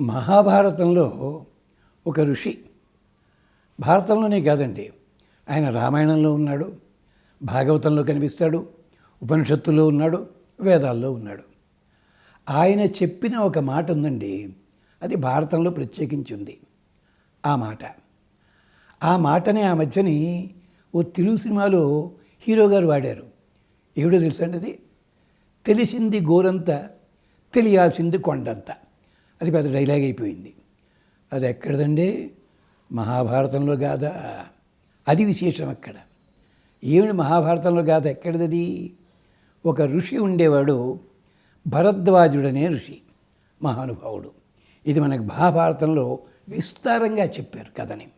మహాభారతంలో ఒక ఋషి భారతంలోనే కాదండి ఆయన రామాయణంలో ఉన్నాడు భాగవతంలో కనిపిస్తాడు ఉపనిషత్తులో ఉన్నాడు వేదాల్లో ఉన్నాడు. ఆయన చెప్పిన ఒక మాట ఉందండి అది భారతంలో ప్రత్యేకించి ఉంది. ఆ మాట ఆ మాటని ఆ మధ్యని ఓ తెలుగు సినిమాలో హీరో గారు వాడారు. ఏమిటో తెలుసా అండి అది? తెలిసింది గోరంత తెలియాల్సింది కొండంతా. అది పెద్ద డైలాగ్ అయిపోయింది. అది ఎక్కడదండి? మహాభారతంలో కాదా అది విశేషం అక్కడ. ఏమిటి మహాభారతంలో గాథ? ఎక్కడిది ఒక ఋషి ఉండేవాడు భరద్వాజుడనే ఋషి మహానుభావుడు. ఇది మనకు మహాభారతంలో విస్తారంగా చెప్పారు కథని.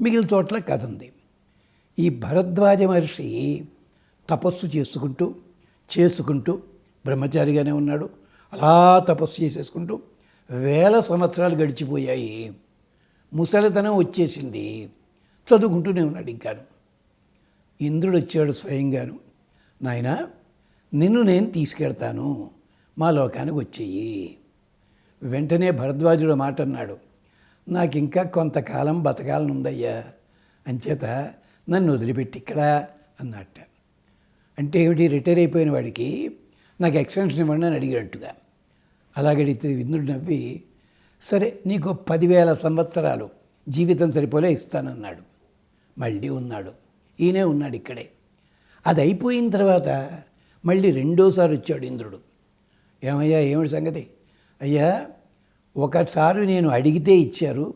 మిగిలిన చోట్ల కథ ఉంది. ఈ భరద్వాజ మహర్షి తపస్సు చేసుకుంటూ చేసుకుంటూ బ్రహ్మచారిగానే ఉన్నాడు. అలా తపస్సు చేసేసుకుంటూ వేల సంవత్సరాలు గడిచిపోయాయి. ముసలితనం వచ్చేసింది. చదువుకుంటూనే ఉన్నాడు ఇంకాను. ఇంద్రుడు వచ్చాడు స్వయంగాను. నాయన నిన్ను నేను తీసుకెళ్తాను. మా లోకానికి వచ్చేయి. వెంటనే భరద్వాజుడు మాట అన్నాడు. నాకు ఇంకా కొంతకాలం బతకాలని ఉందయ్యా అంచేత నన్ను వదిలిపెట్టి ఇక్కడ అన్నట్ట అంటే ఏమిటి? రిటైర్ అయిపోయిన వాడికి నాకు ఎక్స్టెన్షన్ ఇవ్వండి అని అడిగినట్టుగా అలాగడిగితే ఇంద్రుడు నవ్వి సరే నీకు పదివేల సంవత్సరాలు జీవితం సరిపోలే ఇస్తానన్నాడు. మళ్ళీ ఉన్నాడు. ఈయనే ఉన్నాడు ఇక్కడే. అది అయిపోయిన తర్వాత మళ్ళీ రెండోసారి వచ్చాడు ఇంద్రుడు. ఏమయ్యా ఏమిటి సంగతి? అయ్యా ఒకసారి నేను అడిగితే ఇచ్చారు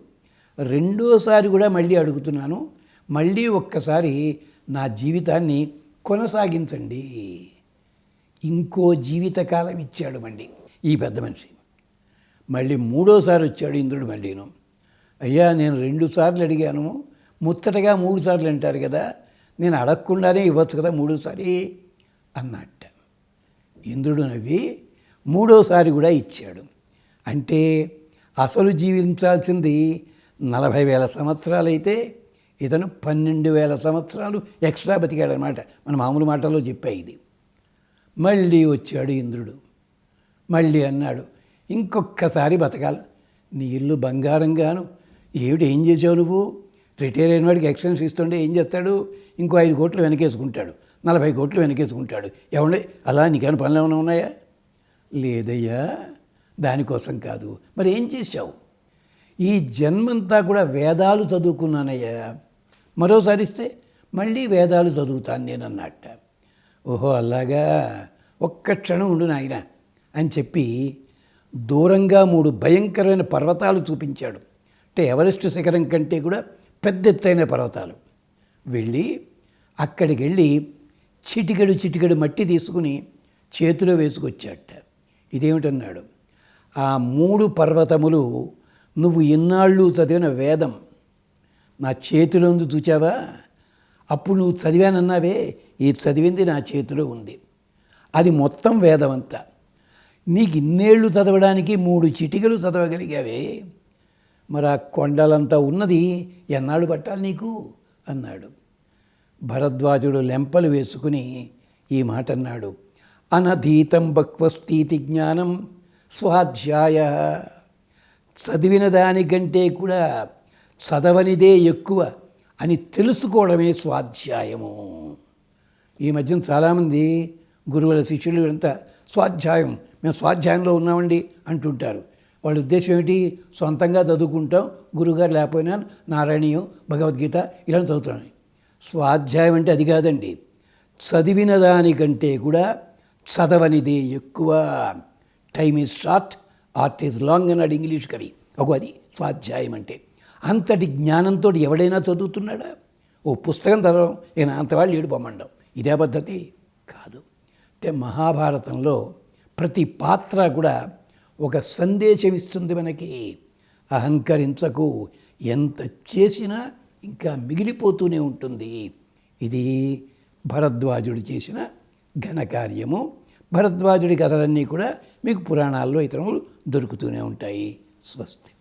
రెండోసారి కూడా మళ్ళీ అడుగుతున్నాను మళ్ళీ ఒక్కసారి నా జీవితాన్ని కొనసాగించండి. ఇంకో జీవితకాలం ఇచ్చాడు మళ్ళీ. ఈ పెద్ద మనిషి. మళ్ళీ మూడోసారి వచ్చాడు ఇంద్రుడు మళ్ళీను. అయ్యా నేను రెండు సార్లు అడిగాను. ముచ్చటగా మూడు సార్లు అంటారు కదా నేను అడగకుండానే ఇవ్వచ్చు కదా మూడోసారి అన్నట్ట. ఇంద్రుడు నవ్వి మూడోసారి కూడా ఇచ్చాడు. అంటే అసలు జీవించాల్సింది నలభై వేల సంవత్సరాలైతే ఇతను పన్నెండు వేల సంవత్సరాలు ఎక్స్ట్రా బతికాడనమాట. మన మామూలు మాటల్లో చెప్పా ఇది. మళ్ళీ వచ్చాడు ఇంద్రుడు. మళ్ళీ అన్నాడు ఇంకొక్కసారి బతకాలి. నీ ఇల్లు బంగారంగాను. ఏమిటి ఏం చేసావు నువ్వు? రిటైర్ అయిన వాడికి ఎక్స్టెన్స్ ఇస్తుంటే ఏం చేస్తాడు? ఇంకో ఐదు కోట్లు వెనకేసుకుంటాడు. నలభై కోట్లు వెనకేసుకుంటాడు. ఏమండే అలా నీకేమైనా పనులు ఏమైనా ఉన్నాయా? లేదయ్యా దానికోసం కాదు. మరి ఏం చేశావు? ఈ జన్మంతా కూడా వేదాలు చదువుకున్నానయ్యా. మరోసారి ఇస్తే మళ్ళీ వేదాలు చదువుతాను నేను అన్నట్ట ఓహో అలాగా. ఒక్క క్షణం ఉండు నాయన. అని చెప్పి దూరంగా మూడు భయంకరమైన పర్వతాలు చూపించాడు. అంటే ఎవరెస్ట్ శిఖరం కంటే కూడా పెద్ద ఎత్తైన పర్వతాలు. వెళ్ళి అక్కడికి వెళ్ళి చిటికెడు చిటికెడు మట్టి తీసుకుని చేతిలో వేసుకొచ్చాట. ఇదేమిటన్నాడు? ఆ మూడు పర్వతములు నువ్వు ఇన్నాళ్ళు చదివిన వేదం? నా చేతిలోందు చూచావా? అప్పుడు నువ్వు చదివానన్నావే ఈ చదివింది నా చేతిలో ఉంది. అది మొత్తం వేదం అంతా నీకు ఇన్నేళ్ళు చదవడానికి మూడు చిటికలు చదవగలిగావే. మరి ఆ కొండలంతా ఉన్నది ఎన్నాళ్ళు పట్టాలి నీకు? అన్నాడు. భరద్వాజుడు లెంపలు వేసుకుని ఈ మాట అన్నాడు అనధీతం బక్వస్థితి జ్ఞానం స్వాధ్యాయ. చదివిన దానికంటే కూడా చదవనిదే ఎక్కువ అని తెలుసుకోవడమే స్వాధ్యాయము. ఈ మధ్యన చాలామంది గురువుల శిష్యులు అంతా స్వాధ్యాయం మేము స్వాధ్యాయంలో ఉన్నామండి అంటుంటారు. వాళ్ళ ఉద్దేశం ఏమిటి? సొంతంగా చదువుకుంటాం గురువుగారు లేకపోయినా నారాయణీయం భగవద్గీత ఇలా చదువుతున్నాను స్వాధ్యాయం అంటే అది కాదండి. చదివిన దానికంటే కూడా చదవనిదే ఎక్కువ. Time is short art is long అన్నాడు ఇంగ్లీష్ కవి. ఒక అది స్వాధ్యాయం అంటే. అంతటి జ్ఞానంతో ఎవడైనా చదువుతున్నాడా? ఓ పుస్తకం చదవడం నేను అంతవాళ్ళు ఏడు బొమ్మండం ఇదే పద్ధతి కాదు. అంటే మహాభారతంలో ప్రతి పాత్ర కూడా ఒక సందేశం ఇస్తుంది మనకి. అహంకరించకు ఎంత చేసినా ఇంకా మిగిలిపోతూనే ఉంటుంది. ఇది భరద్వాజుడు చేసిన ఘనకార్యము భరద్వాజుడి కథలన్నీ కూడా మీకు పురాణాల్లో ఇతరములు దొరుకుతూనే ఉంటాయి. స్వస్తి.